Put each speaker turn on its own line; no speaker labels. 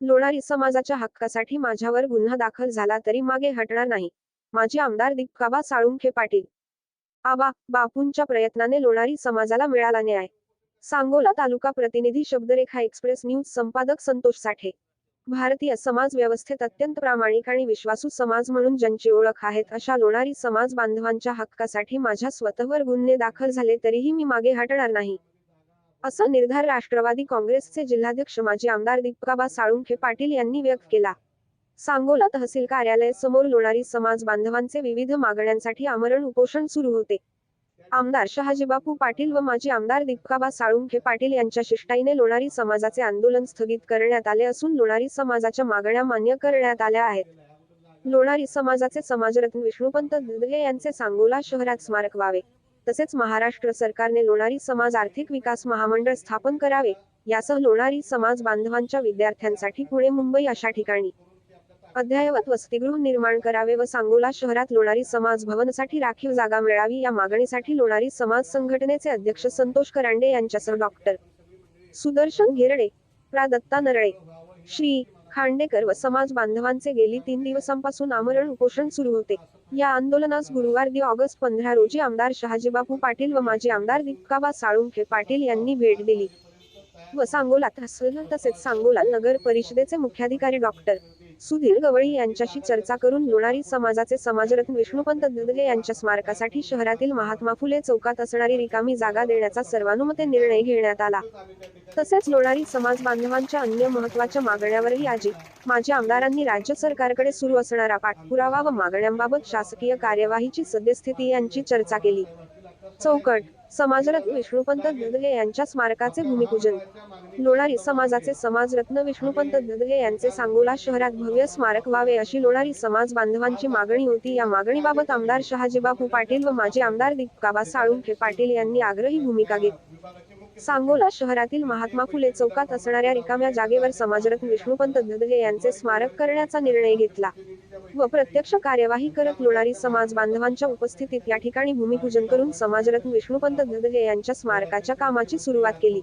लोणारी समाजाच्या हक्कासाठी माझ्यावर गुन्हा दाखल झाला तरी मागे हटणार नाही. माजी आमदार दिपकाबा साळुंखे पाटील. आबा बापूंच्या प्रयत्नाने लोणारी समाजाला मिळाला न्याय. सांगोला तालुका प्रतिनिधी शब्दरेखा एक्सप्रेस न्यूज संपादक संतोष साठे. भारतीय समाज व्यवस्थेत अत्यंत प्रामाणिक आणि विश्वासू समाज म्हणून ज्यांची ओळख आहेत अशा लोणारी समाज बांधवांच्या हक्कासाठी माझ्या स्वतःवर गुन्हे दाखल झाले तरीही मी मागे हटणार नाही. असा निर्धार राष्ट्रवादी काँग्रेसचे जिल्हाध्यक्ष माजी आमदार दीपकाबा साळुंखे पाटील यांनी व्यक्त केला. सांगोला तहसील कार्यालय समोर लोणारी समाज बांधवांचे विविध मागण्यांसाठी आमरण उपोषण सुरू होते. आमदार शहाजीबापू पाटील व माजी आमदार दीपकाबा साळुंखे पाटील यांच्या शिष्टाईने लोणारी समाजाचे आंदोलन स्थगित करण्यात आले असून लोणारी समाजाच्या मागण्या मान्य करण्यात आल्या आहेत. लोणारी समाजाचे समाजरत्न विष्णुपंत दुधगे यांचे सांगोला शहरात स्मारक व्हावे. तसेच महाराष्ट्र सरकारने लोणारी समाज आर्थिक विकास महामंडळ स्थापन करावे यासह लोणारी समाज बांधवांच्या विद्यार्थ्यांसाठी पुणे मुंबई अशा ठिकाणी. अध्यायवत वसतिगृह निर्माण करावे व सांगोला शहरात लोणारी समाज भवनसाठी राखीव जागा मिळावी या मागणीसाठी लोणारी समाज संघटनेचे अध्यक्ष संतोष करांडे यांच्यासह डॉक्टर. सुदर्शन घेरडे प्रा दत्ता नरळे श्री. खांडेकर व समाज बांधवांचे गेली तीन दिवसांपासून आमरण उपोषण सुरू होते. या आंदोलनास गुरुवार दि ऑगस्ट पंधरा रोजी आमदार शहाजीबापू पाटील व माजी आमदार दीपकाबा साळुंखे पाटील यांनी भेट दिली. व सांगोला तहसील तसेच सांगोला नगर परिषदेचे मुख्याधिकारी डॉक्टर. सुधीर गवळी यांच्याशी चर्चा करून लोणारी समाजाचे समाजरत्न विष्णुपंत दुधगे यांच्या स्मारकासाठी शहरातील महात्मा फुले चौकात असणारी रिकामी जागा देण्याचा सर्वानुमते निर्णय घेण्यात आला. तसेच लोणारी समाज बांधवांच्या अन्य महत्त्वाच्या मागण्यावरही आजी माजी आमदारांनी राज्य सरकारकडे सुरू असणारा पाठपुरावा व मागण्यांबाबत शासकीय कार्यवाहीची सद्यस्थिती यांची चर्चा केली. चौकट समाजरत्न विष्णुपंत दुधगे यांच्या स्मारकाचे भूमिपूजन. लोणारी समाजाचे समाजरत्न विष्णुपंत दुधगे यांचे सांगोला शहरात भव्य स्मारक व्हावे अशी लोणारी समाज बांधवांची मागणी होती. या मागणीबाबत आमदार शहाजीबापू पाटील व माजी आमदार दीपकाबा साळुंखे पाटील यांनी आग्रही भूमिका घेतली सांगोला शहरातील महात्मा फुले चौकात असणाऱ्या रिकाम्या जागेवर समाजरत्न विष्णुपंत दुधगे यांचे स्मारक करण्याचा निर्णय घेतला. व प्रत्यक्ष कार्यवाही करत लोणारी समाज बांधवांच्या उपस्थितीत या ठिकाणी भूमिपूजन करून समाजरत्न विष्णुपंत धदगे यांच्या स्मारकाच्या कामाची सुरुवात केली.